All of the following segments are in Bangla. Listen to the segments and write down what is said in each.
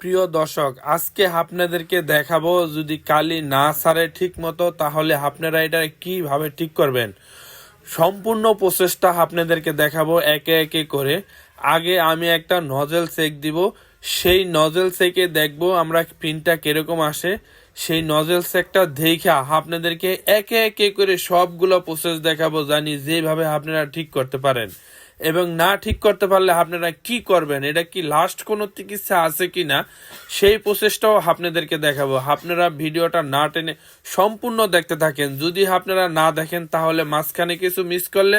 প্রিয় দর্শক, আজকে আপনাদেরকে দেখাবো যদি কালি না সারে ঠিক মতো তাহলে আপনারা এটা কীভাবে ঠিক করবেন? সম্পূর্ণ প্রসেসটা আপনাদেরকে দেখাবো একে একে করে। আগে আমি একটা নজেল সেক দিব। সেই নজেল সেকে দেখব আমরা প্রিন্টটা কীরকম আসে। সেই নজেল সেকটা দেখে আপনাদেরকে একে একে করে সবগুলো প্রসেস দেখাবো, জানি যেভাবে আপনারা ঠিক করতে পারেন। এবং না ঠিক করতে পারলে আপনারা কি করবেন? এটা কি লাস্ট কোনো চিকিৎসা আছে কি না সেই প্রসেসটাও আপনাদেরকে দেখাবো। আপনারা ভিডিওটা না টেনে সম্পূর্ণ দেখতে থাকেন। যদি আপনারা না দেখেন, তাহলে মাঝখানে কিছু মিস করলে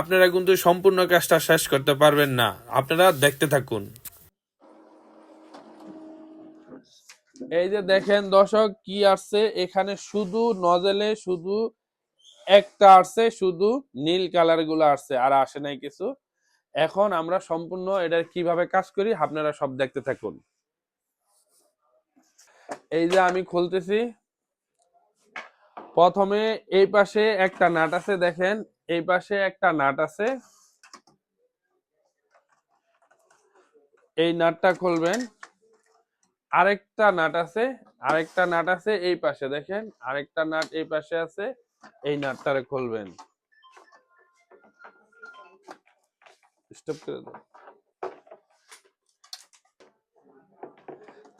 আপনারা কিন্তু সম্পূর্ণ কাজটা শেষ করতে পারবেন না। আপনারা দেখতে থাকুন। এই যে দেখেন দর্শক, কি আসছে? এখানে শুধু নজেলে শুধু একটা আসছে, শুধু নীল কালারগুলো আসছে, আর আসে নাই কিছু। এখন আমরা সম্পূর্ণ এটার কীভাবে কাজ করি, আপনারা সব দেখতে থাকুন। এই যে আমি খুলতেছি। প্রথমে এই পাশে একটা নাট আছে, দেখেন। এই পাশে একটা নাট আছে। এই নাটটা খুলবেন। আরেকটা নাট আছে, আরেকটা নাট আছে এই পাশে, দেখেন। আরেকটা নাট এই পাশে আছে। এই নাটটারে খুলবেন। স্টপ করে দাও।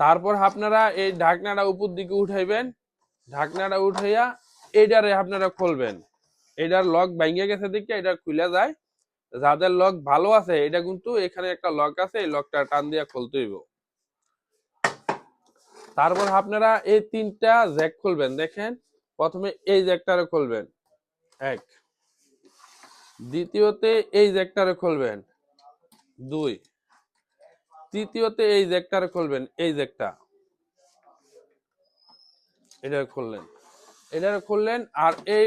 তারপর আপনারা এই ঢাকনাটা উপর দিকে উঠাইবেন। ঢাকনাটা উঠাইয়া এইটারে আপনারা খুলবেন। এটার লক ভাঙিয়ে গেছে দিকে এটা খুলে যায়। যাদের লক ভালো আছে, এটা কিন্তু এখানে একটা লক আছে, এই লকটা টান দিয়া খুলতে হইব। তারপর আপনারা এই তিনটা জ্যাক খুলবেন, দেখেন। প্রথমে এই জ্যাকটারে খুলবেন। এক। দ্বিতীয়তে এই জ্যাকটারে খুলবেন। দুই। তৃতীয়তে এই জ্যাকটারে খুলবেন, এই জ্যাকটা এটা খুললেন। এটা খুললেন আর এই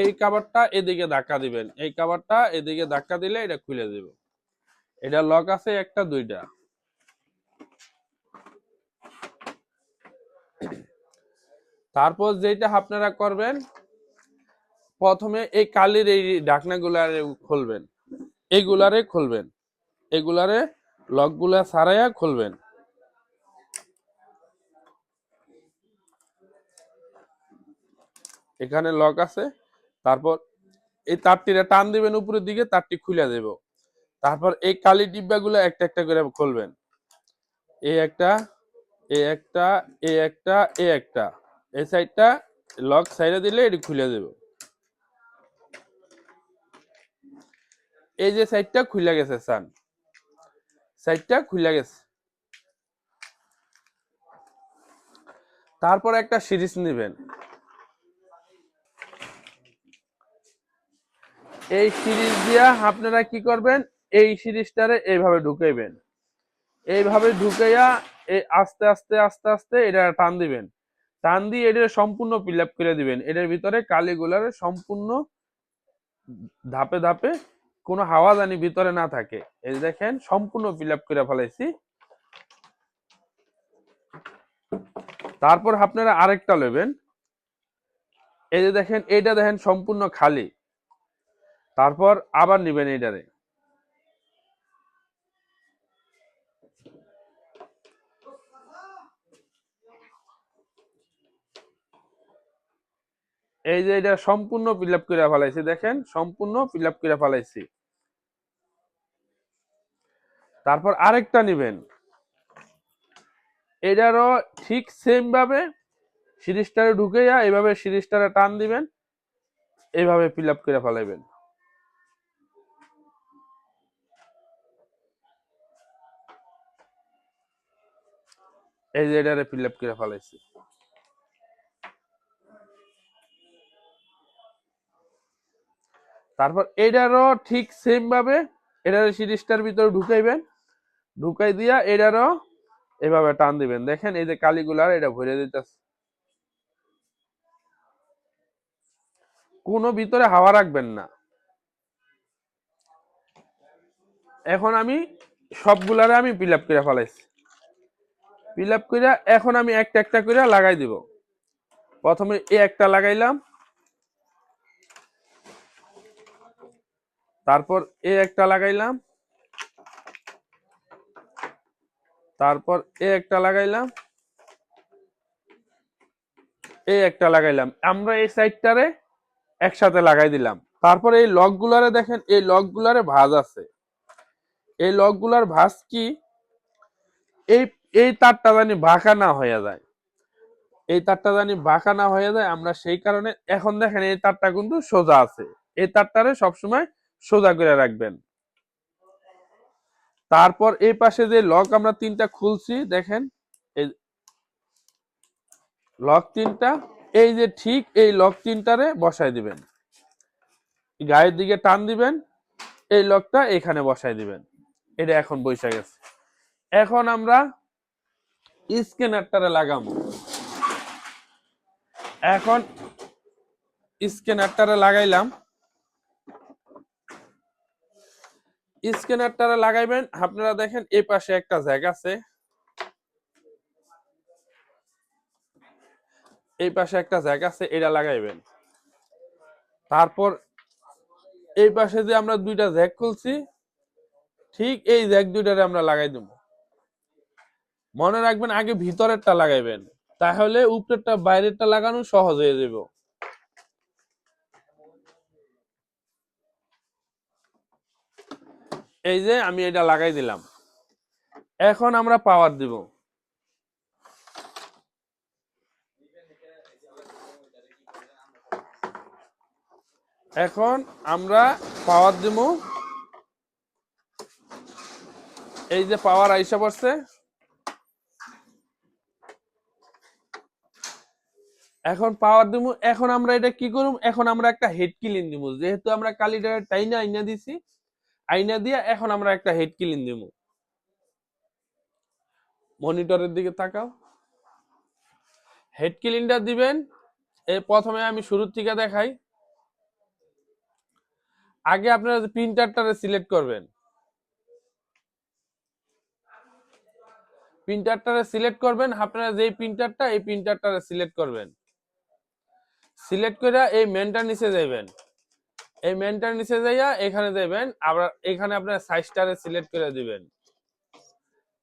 এই কাবারটা এদিকে ধাক্কা দিবেন। এই কাবারটা এদিকে ধাক্কা দিলে এটা খুলে দিব। এটা লক আছে একটা, দুইটা। তারপর যেটা আপনারা করবেন, প্রথমে এই কালির এই ঢাকনাগুলারে খুলবেন। এগুলারে খুলবেন। এগুলারে লকগুলা সারাইয়া খুলবেন। এখানে লক আছে। তারপর এই তারটিটা টান দিবেন, উপরের দিকে তারটি খুলে দেব। তারপর এই কালি ডিব্বাগুলো একটা একটা করে খুলবেন। এই একটা এই একটা এই একটা এই একটা। এই সাইডটা লক সাইডে দিলে এটি খুলে দেব। এই যে সাইডটা খুলে গেছে, সান। সাইডটা খুলে গেছে। তারপর একটা সিরিজ নেবেন। এই সিরিজ দিয়া আপনারা কি করবেন? এই সিরিজটারে এইভাবে ঢুকাইবেন। এইভাবে ঢুকাইয়া এই আস্তে আস্তে আস্তে আস্তে এটা টান দিবেন। টান দিয়ে এটা সম্পূর্ণ ফিল আপ করে দিবেন। এটার ভিতরে কালিগুলার সম্পূর্ণ ধাপে ধাপে কোনো হাওয়া জানি ভিতরে না থাকে। এই দেখেন, সম্পূর্ণ ফিল আপ করে ফেলাইছি। তারপর আপনারা আরেকটা নেবেন। এই যে দেখেন, এইটা দেখেন সম্পূর্ণ খালি। তারপর আবার নিবেন এইটারে। এই যে এটা সম্পূর্ণ ফিল আপ করে ফেলাইছি, দেখেন, সম্পূর্ণ ফিল আপ করে ফেলাইছি। তারপর আরেকটা নিবেন। এটারও ঠিক সেম ভাবে সিরিজটারে ঢুকেইয়া এইভাবে সিরিজটারে টান দিবেন, এইভাবে ফিল আপ করে ফেলাইবেন। এই যে এটারে ফিল আপ করে ফেলাইছি। তারপর এটারও ঠিক সেম ভাবে এটার সিরিজটার ভিতরে ঢুকাইবেন। ঢুকাই দিয়া এটারও এভাবে টান দিবেন। দেখেন এই যে কালিগুলার এটা ভরে দিতেছে। কোনো ভিতরে হাওয়া রাখবেন না। এখন আমি সবগুলারে আমি ফিল আপ করে ফেলাইছি। ফিল আপ করে এখন আমি একটা একটা করে লাগাই দিব। প্রথমে এ একটা লাগাইলাম। তারপর এ একটা লাগাইলাম। তারপর এ একটা লাগাইলাম। এই একটা লাগাইলাম। আমরা এই সাইডটারে একসাথে লাগাই দিলাম। তারপর এই লক গুলারে দেখেন, এই লক গুলারে ভাঁজ আছে। এই লকগুলার ভাঁজ কি? এই এই তারটা জানি বাঁকা না হয়ে যায়। এই তারটা জানি বাঁকা না হয়ে যায়, আমরা সেই কারণে এখন দেখেন এই তারটা কিন্তু সোজা আছে। এই তারটারে সবসময় সোজা করে রাখবেন। তারপর এই পাশে যে লক আমরা তিনটা খুলছি, দেখেন, এই লক তিনটা, এই যে ঠিক এই লক তিনটারে বসাই দিবেন। গায়ের দিকে টান দিবেন, এই লকটা এখানে বসাই দিবেন। এটা এখন বসে গেছে। এখন আমরা স্ক্যানারটারে লাগাবো। এখন স্ক্যানারটারে লাগাইলাম। স্ক্যানারটারে লাগাইবেন, আপনারা দেখেন এই পাশে একটা জায়গা আছে। এই পাশে একটা জায়গা আছে, এটা লাগাইবেন। তারপর এই পাশে যে আমরা দুইটা জ্যাক খুলছি, ঠিক এই জ্যাক দুইটারে আমরা লাগাই দেব। মনে রাখবেন, আগে ভিতরেরটা লাগাইবেন, তাহলে উপরেরটা বাইরেরটা লাগানো সহজ হয়ে যাব। এই যে আমি এটা লাগাই দিলাম। এখন আমরা পাওয়ার দিব। এখন আমরা পাওয়ার দিব। এই যে পাওয়ার আইসা পড়ছে। এখন পাওয়ার দিব। এখন আমরা এটা কি করব এখন আমরা একটা হেড কিলিন দিব। যেহেতু আমরা কালিটা টাইনা আইনা দিছি আইনা দিয়া এখন আমরা একটা হেড কিলিন দিব মনিটরের দিকে তাকাও। হেড কিলিনটা দিবেন। প্রথমে আমি শুরুর থেকে দেখাই। আগে আপনারা প্রিন্টারটারে সিলেক্ট করবেন। প্রিন্টারটারে সিলেক্ট করবেন, আপনারা যেই প্রিন্টারটা এই প্রিন্টারটারে সিলেক্ট করবেন। সিলেক্ট করে এই মেনটার নিচে যাইবেন। এই মেনটার নিচে যাইয়া এখানে দেবেন, আবার এখানে আপনার সাইজটারে সিলেক্ট করে দিবেন।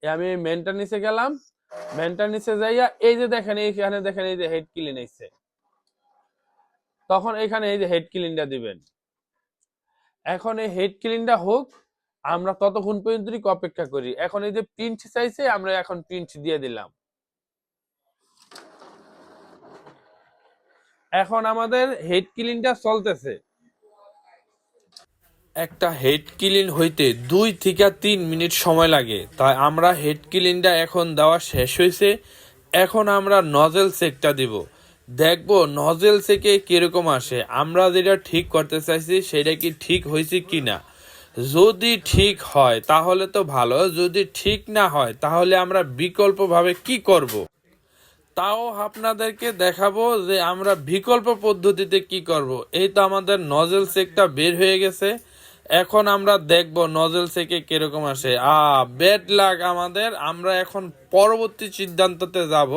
আমি মেনটার নিচে গেলাম মেনটার নিচে যাইয়া এই যে দেখেন, এইখানে দেখেন এই যে হেড ক্লিন আইছে তখন এখানে এই যে হেড ক্লিনটা দিবেন। এখন এই হেড ক্লিনটা হোক, আমরা ততক্ষণ পর্যন্ত অপেক্ষা করি। এখন এই যে প্রিন্ট চাইছে, আমরা এখন প্রিন্ট দিয়ে দিলাম। এখন আমাদের হেড ক্লিনটা চলতেছে। একটা হেড ক্লিন হইতে দুই থেকে তিন মিনিট সময় লাগে। তাই আমরা হেড ক্লিনটা এখন দেওয়া শেষ হয়েছে এখন আমরা নজেল চেকটা দিব। দেখব নজেল থেকে কীরকম আসে। আমরা যেটা ঠিক করতে চাইছি, সেটা কি ঠিক হয়েছে কি না যদি ঠিক হয়, তাহলে তো ভালো। যদি ঠিক না হয়, তাহলে আমরা বিকল্পভাবে কি করব। তাও আপনাদেরকে দেখাবো যে আমরা বিকল্প পদ্ধতিতে কি করব। এই তো আমাদের নজেল চেকটা বের হয়ে গেছে। এখন আমরা দেখব নজেল থেকে কীরকম আসে। আ বেড লাগ আমাদের। আমরা এখন পরবর্তী সিদ্ধান্ততে যাব।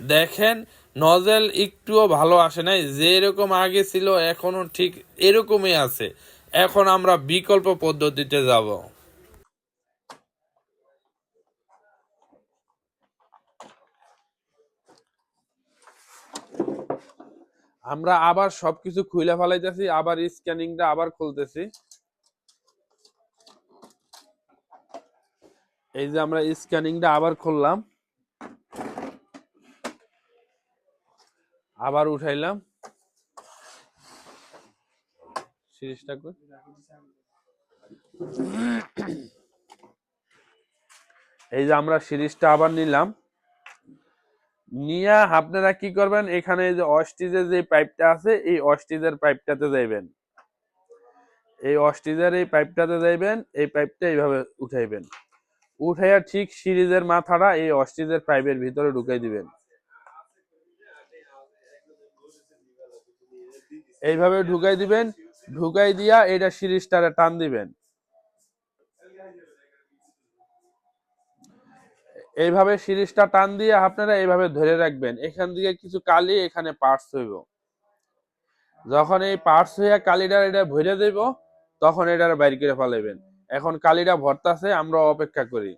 দেখেন নজেল একটুও ভালো আসে নাই। যেরকম আগে ছিল এখনও ঠিক এরকমই আছে। এখন আমরা বিকল্প পদ্ধতিতে যাব। আমরা আবার সবকিছু খুলে ফেলাইতেছি, আবার স্ক্যানিংটা আবার খুলতেছি। এই যে আমরা স্ক্যানিংটা আবার খুললাম। আবার উঠাইলাম? এই যে আমরা সিরিজটা আবার নিলাম। নিয়ে আপনারা কি করবেন, এখানে যে অস্টিজের যে পাইপটা আছে, এই অস্টিজের পাইপটাতে যাইবেন। এই অস্টিজের এই পাইপটাতে যাইবেন, এই পাইপটা এইভাবে উঠাইবেন। উঠাইয়া ঠিক সিরিজের মাথাটা এই অস্টিজের পাইপের ভিতরে ঢুকাই দিবেন। এইভাবে ঢুকাই দিবেন, ঢুকাই দিয়া এটা সিরিজটারে টান দিবেন। এইভাবে সিরিজটা টান দিয়ে আপনারা এইভাবে ধরে রাখবেন। এখান থেকে কিছু কালি এখানে পার্টস হইব। যখন এই পার্টস হইয়া কালিটা এটা ভরে দেব, তখন এটার বাইর করে ফেলাইবেন। এখন কালীরা ভর্তাছে আমরা অপেক্ষা করি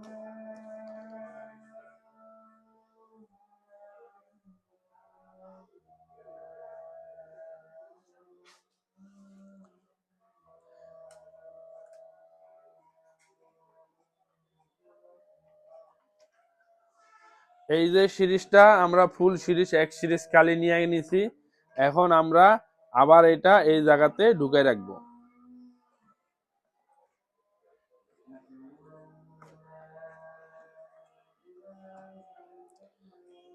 Thank you. এই যে সিরিজটা, আমরা ফুল সিরিজ, এক সিরিজ কালি নিয়ে নিছি। এখন আমরা আবার এটা এই জায়গাতে ঢুকাই রাখব।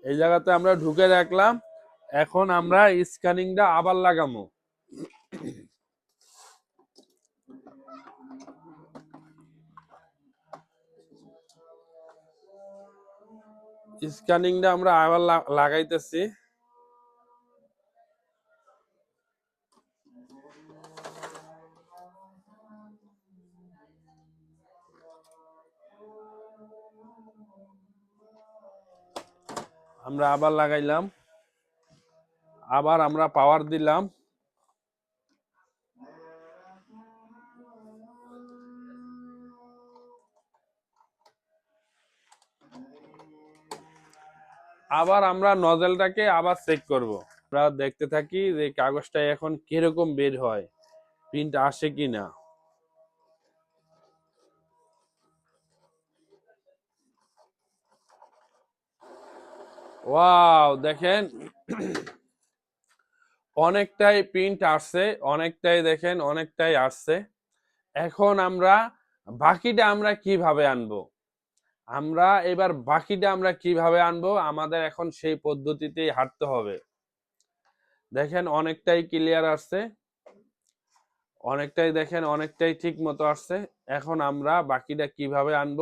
এই জায়গাতে আমরা ঢুকে রাখলাম। এখন আমরা স্ক্যানিংটা আবার লাগামো স্ক্যানিংটা আমরা আবার লাগাইতেছি। আমরা আবার লাগাইলাম। আবার আমরা পাওয়ার দিলাম। আবার আমরা নজেলটাকে আবার চেক করব। আমরা দেখতে থাকি যে কাগজটা এখন কীরকম বের হয় প্রিন্ট আসে কিনা। ওয়াও, দেখেন, অনেকটাই প্রিন্ট আসছে, অনেকটাই দেখেন, অনেকটাই আসছে। এখন আমরা বাকিটা আমরা কীভাবে আনব? আমরা এবার বাকিটা আমরা কীভাবে আনব? আমাদের এখন সেই পদ্ধতিতেই হাঁটতে হবে। দেখেন অনেকটাই ক্লিয়ার আসছে। অনেকটাই দেখেন অনেকটাই ঠিক মতো আসছে। এখন আমরা বাকিটা কীভাবে আনব?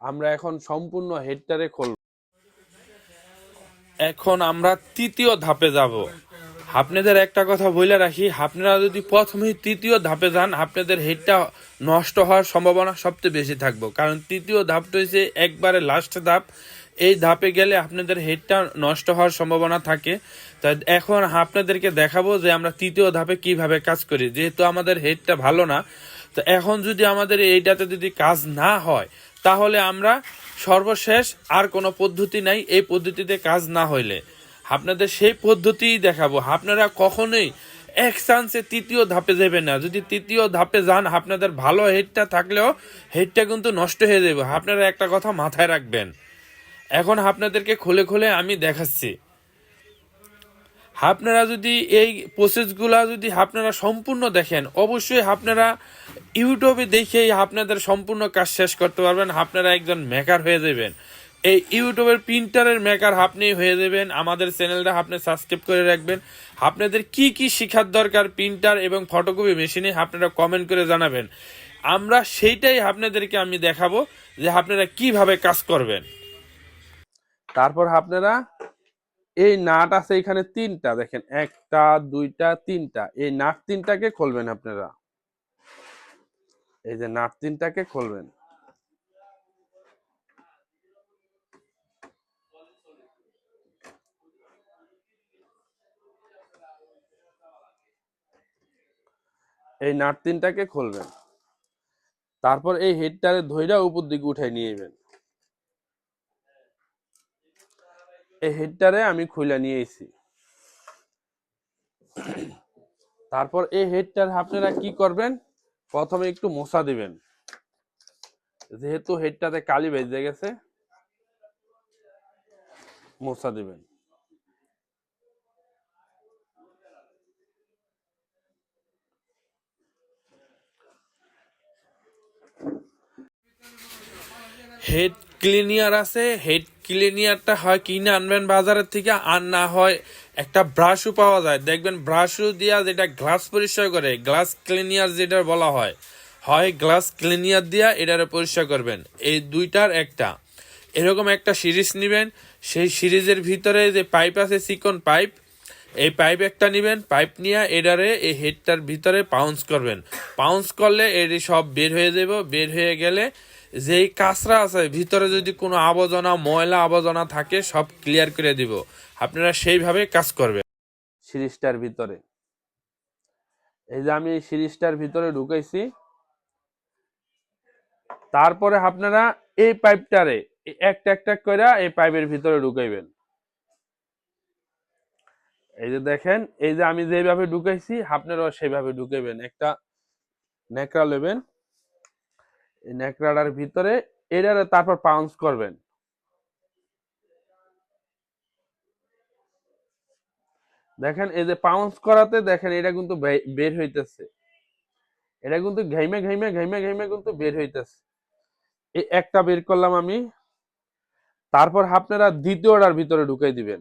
আমরা এখন সম্পূর্ণ হেডটারে খুলব এখন আমরা তৃতীয় ধাপে যাব। আপনাদের একটা কথা বলে রাখি, আপনারা যদি প্রথমেই তৃতীয় ধাপে যান, আপনাদের হেডটা নষ্ট হওয়ার সম্ভাবনা সবচেয়ে বেশি থাকব। কারণ তৃতীয় ধাপটা হচ্ছে একবারে লাস্ট ধাপ। এই ধাপে গেলে আপনাদের হেডটা নষ্ট হওয়ার সম্ভাবনা থাকে। তাই এখন আপনাদেরকে দেখাবো যে আমরা তৃতীয় ধাপে কীভাবে কাজ করি। যেহেতু আমাদের হেডটা ভালো না, তো এখন যদি আমাদের এইটাতে যদি কাজ না হয়, তাহলে আমরা সর্বশেষ আর কোনো পদ্ধতি নাই। এই পদ্ধতিতে কাজ না হইলে। আপনাদের সেই পদ্ধতিই দেখাবো। আপনারা কখনোই এক চান্সে তৃতীয় ধাপে যাবেন না। যদি তৃতীয় ধাপে যান, আপনাদের ভালো হেডটা থাকলেও হেডটা কিন্তু নষ্ট হয়ে যাবে। আপনারা একটা কথা মাথায় রাখবেন। এখন আপনাদেরকে খুলে খুলে আমি দেখাচ্ছি। আপনারা যদি এই প্রসেসগুলা যদি আপনারা সম্পূর্ণ দেখেন, অবশ্যই আপনারা ইউটিউবে দেখেই আপনাদের সম্পূর্ণ কাজ শেষ করতে পারবেন। আপনারা একজন মেকার হয়ে যাবেন। এই ইউটিউবের প্রিন্টারের মেকার আপনি হয়ে যাবেন আমাদের চ্যানেলটা আপনি সাবস্ক্রাইব করে রাখবেন। আপনাদের কি কি শেখার দরকার প্রিন্টার এবং ফটোকপি মেশিনে আপনারা কমেন্ট করে জানাবেন। আমরা সেইটাই আপনাদেরকে আমি দেখাবো যে আপনারা কীভাবে কাজ করবেন। তারপর আপনারা এই নাট আছে এখানে তিনটা, দেখেন, একটা, দুইটা, তিনটা। এই নাট তিনটাকে খুলবেন আপনারা। এই যে নাট তিনটাকে খুলবেন। এই নাট তিনটাকে খুলবেন। তারপর এই হেডটারে ধইরা উপর দিকে উঠাই নিয়ে এই হেডটারে আমি খুলে নিয়ে এসেছি তারপর এই হেডটার আপনারা কি করবেন? প্রথমে একটু মশা দিবেন। যেহেতু হেডটাতে কালি বেজে গেছে মশা দিবেন। হেড ক্লিনিয়ার আছে। হেড ক্লিনিয়ারটা হয় কিনে আনবেন বাজারের থেকে, আর না হয় একটা ব্রাশও পাওয়া যায়। দেখবেন ব্রাশও দিয়া যেটা গ্লাস পরিষ্কার করে গ্লাস ক্লিনিয়ার যেটা বলা হয় হয় গ্লাস ক্লিনিয়ার দিয়া এটারে পরিষ্কার করবেন। এই দুইটার একটা। এরকম একটা সিরিজ নেবেন। সেই সিরিজের ভিতরে যে পাইপ আছে চিকন পাইপ এই পাইপ একটা নেবেন। পাইপ নিয়ে এডারে এই হেডটার ভিতরে পাউন্স করবেন। পাউন্স করলে এটি সব বের হয়ে যাব। বের হয়ে গেলে যেই কাঁচরা আছে, ভিতরে যদি কোনো আবর্জনা, ময়লা আবর্জনা থাকে, সব ক্লিয়ার করে দিব। আপনারা সেইভাবে কাজ করবেন। সিরিজটার ভিতরে। এই যে আমি সিরিজটার ভিতরে ঢুকাইছি। তারপরে আপনারা এই পাইপটারে একটা একটা করে এই পাইপের ভিতরে ঢুকাইবেন। এই যে দেখেন, এই যে আমি যেভাবে ঢুকাইছি, আপনারাও সেইভাবে ঢুকাইবেন। একটা নেকড়া নেবেন নেকড়াটার ভিতরে এটারে তারপর পাউন্স করবেন। দেখেন, এই যে পাউন্স করাতে দেখেন, এটা কিন্তু বের হইতেছে। এটা কিন্তু ঘাইমে ঘাইমে ঘাইমে ঘাইমে কিন্তু বের হইতেছে। এই একটা বের করলাম আমি। তারপর আপনারা দ্বিতীয়টার ভিতরে ঢুকাই দিবেন।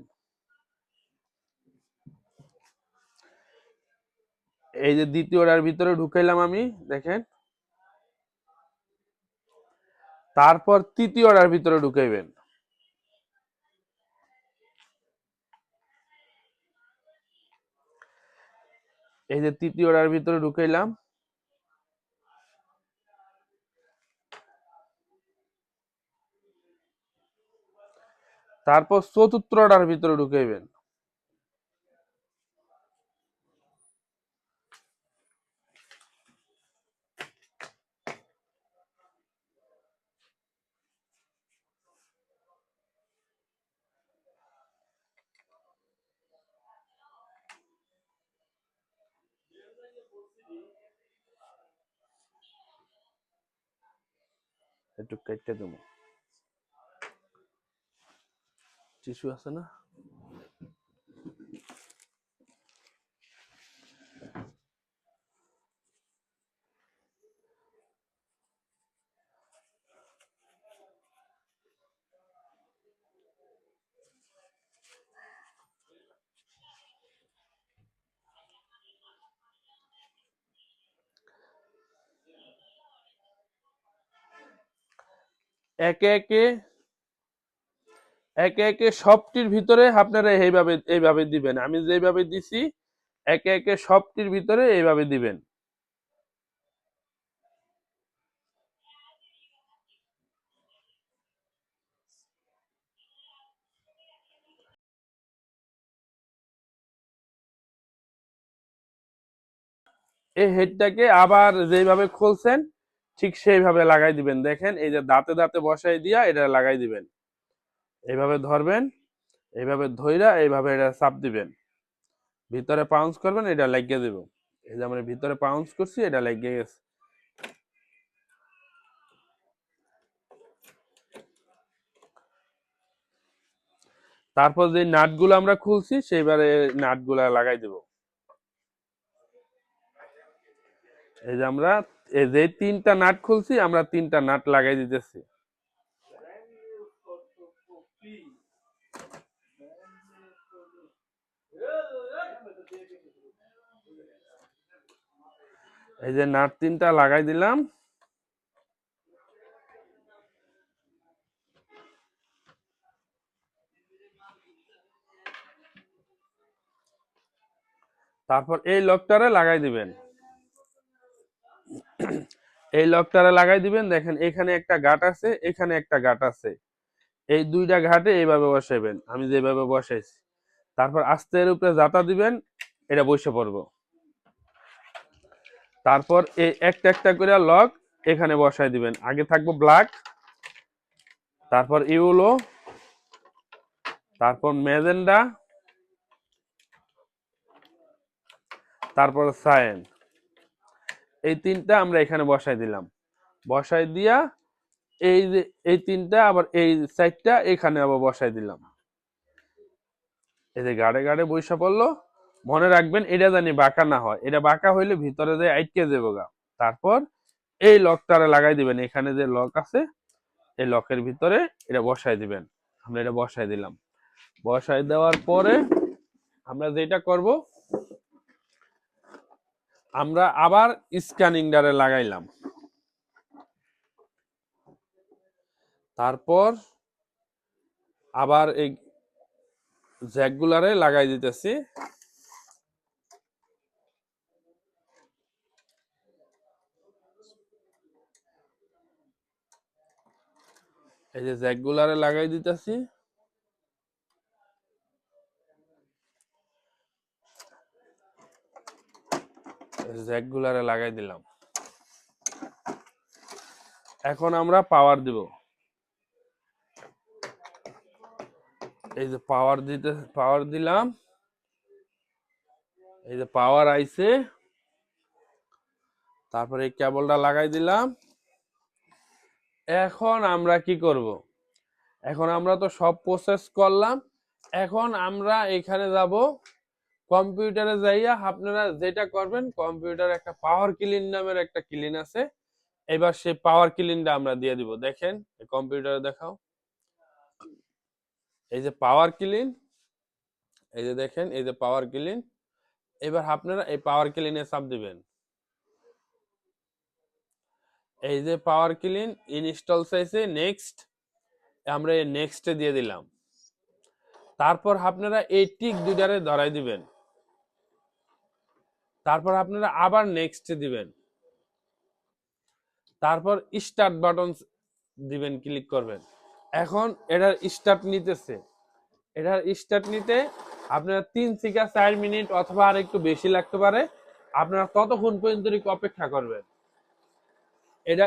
এই যে দ্বিতীয়টার ভিতরে ঢুকাইলাম আমি, দেখেন। তারপর তৃতীয়টার ভিতরে ঢুকাইবেন। এই যে তৃতীয়টার ভিতরে ঢুকাইলাম। তারপর চতুর্থটার ভিতরে ঢুকাইবেন। একটু কেটে দেবো। টিস্যু আছে না? একে একে একে একে সবটির ভিতরে আপনারা এইভাবে এইভাবে দিবেন। আমি যেভাবে দিছি, একে একে সবটির ভিতরে এইভাবে দিবেন। এই হেডটাকে আবার যেভাবে খুলছেন ঠিক সেইভাবে লাগাই দিবেন। দেখেন, এই যে দাঁতে দাঁতে বসাই দিয়া এটা লাগাই দিবেন। এইভাবে ধরবেন, এইভাবে ধইরা এইভাবে এটা চাপ দিবেন। ভিতরে পাউন্স করবেন, এটা লাগিয়ে দেব। এই যে আমরা ভিতরে পাউন্স করছি, এটা লাগিয়ে গেছে। তারপর যে নাটগুলো আমরা খুলছি, সেইবারে নাটগুলা লাগাই দেব। এই যে আমরা, এই যে তিনটা নাট খুলছি, আমরা তিনটা নাট লাগাই দিতেছি। এই যে নাট তিনটা লাগাই দিলাম। তারপর এই লকটারে লাগাই দিবেন। এই লকটারে লাগাই দিবেন, দেখেন এখানে একটা গাঁট আছে, এখানে একটা গাঁট আছে। এই দুইটা ঘাটে এইভাবে বসাইবেন, আমি যেভাবে বসাইছি। তারপর আস্তে এর উপরে জাতা দিবেন, এটা বসে পড়ব। তারপর এই একটা একটা করে লক এখানে বসাই দিবেন। আগে থাকব ব্ল্যাক, তারপর ইউলো, তারপর মেজেন্ডা তারপর সায়েন এই তিনটা আমরা এখানে বসাই দিলাম। বসাই দিয়া এই যে, এই তিনটা, আবার এই সাইডটা এখানে আবার বসাই দিলাম। এই যে গাড়ে গাড়ে বৈশা পড়ল। মনে রাখবেন, এটা জানি বাঁকা না হয়। এটা বাঁকা হইলে ভিতরে যে আইটকে যাব গা। তারপর এই লকটারে লাগাই দিবেন। এখানে যে লক আছে, এই লকের ভিতরে এটা বসাই দিবেন। আমরা এটা বসাই দিলাম। বসাই দেওয়ার পরে আমরা যেটা করব আমরা আবার স্ক্যানিং ডারে লাগাইলাম। তারপর আবার এই জ্যাকগুলারে লাগাই দিতেছি। এই যে জ্যাকগুলারে লাগাই দিতেছি। জ্যাকগুলারে লাগাই দিলাম। এখন আমরা পাওয়ার দিব। এই যে পাওয়ার দিতে পাওয়ার দিলাম। এই যে পাওয়ার আইছে। তারপরে এই কেবলটা লাগাই দিলাম। এখন আমরা কি করব? এখন আমরা তো সব প্রসেস করলাম। এখন আমরা এখানে যাব। কম্পিউটারে যাইয়া আপনারা যেটা করবেন, কম্পিউটার একটা পাওয়ার ক্লিন নামের একটা ক্লিন আছে। এবার সেই পাওয়ার ক্লিনটা আমরা দিয়ে দিব। দেখেন কম্পিউটারে দেখাও। এই যে পাওয়ার ক্লিন এই যে দেখেন, এই যে পাওয়ার ক্লিন এবার আপনারা এই পাওয়ার ক্লিনে চাপ দিবেন। এই যে পাওয়ার ক্লিন ইনস্টল চাইছে নেক্সট আমরা এই নেক্সটে দিয়ে দিলাম। তারপর আপনারা এই টিক দুইটারে ধরাই দিবেন। তারপর আপনারা আবার নেক্সট দিবেন। তারপর স্টার্ট বাটন দিবেন ক্লিক করবেন। এখন এটার স্টার্ট নিতেছে। এটার স্টার্ট নিতে আপনারা তিন থেকে চার মিনিট অথবা আর একটু বেশি লাগতে পারে। আপনারা ততক্ষণ পর্যন্ত অপেক্ষা করবেন। এটা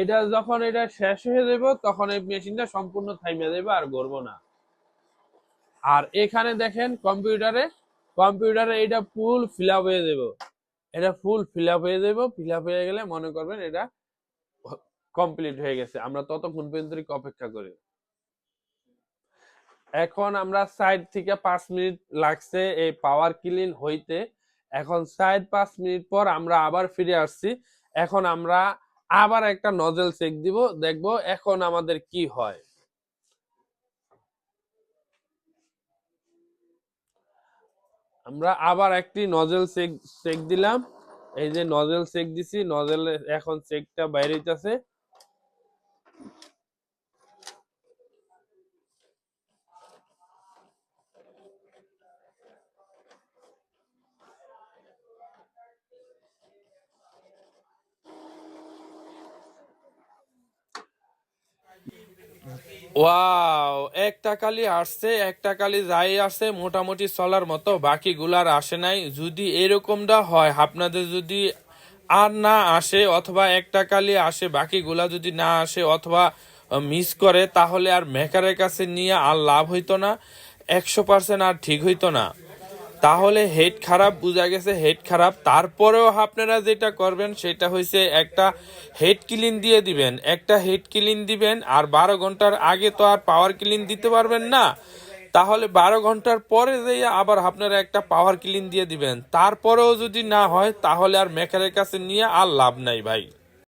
এটা যখন এটা শেষ হয়ে যাব, তখন এই মেশিনটা সম্পূর্ণ থাইমে যাবে আর গড়বো না। আর এখানে দেখেন কম্পিউটারে কম্পিউটারে এটা ফুল ফিল আপ হয়ে যাব। এটা ফুল ফিল আপ হয়ে যাব। ফিল আপ হয়ে গেলে মনে করবেন এটা কমপ্লিট হয়ে গেছে। আমরা ততক্ষণ পর্যন্ত অপেক্ষা করি। এখন আমরা সাইড থেকে পাঁচ মিনিট লাগছে এই পাওয়ার ক্লিন হইতে। এখন সাইড পাঁচ মিনিট পর আমরা আবার ফিরে আসছি। এখন আমরা আবার একটা নজেল চেক দিব। দেখব এখন আমাদের কি হয়। আমরা আবার একটি নজেল চেক চেক দিলাম। এই যে নজেল চেক দিছি নজেল এখন চেকটা বাইরে হইতাছে ওয়াও, একটা কালি আসছে, একটা কালি যাই আসে, মোটামুটি চলার মতো বাকিগুলার আসে নাই। যদি এরকমটা হয়, আপনাদের যদি আর না আসে অথবা একটা কালি আসে, বাকিগুলা যদি না আসে অথবা মিস করে, তাহলে আর মেকারের কাছে নিয়ে আর লাভ হইতো না, একশো পার্সেন্ট আর ঠিক হইতো না। তাহলে হেড খারাপ, বোঝা গেছে হেড খারাপ। তারপরেও আপনারা যেটা করবেন, সেটা হয়েছে একটা হেড ক্লিন দিয়ে দিবেন। একটা হেড ক্লিন দিবেন, আর বারো ঘণ্টার আগে তো আর পাওয়ার ক্লিন দিতে পারবেন না। তাহলে বারো ঘণ্টার পরে যেয়ে আবার আপনারা একটা পাওয়ার ক্লিন দিয়ে দিবেন। তারপরেও যদি না হয়, তাহলে আর মেকারের কাছে নিয়ে আর লাভ নাই ভাই।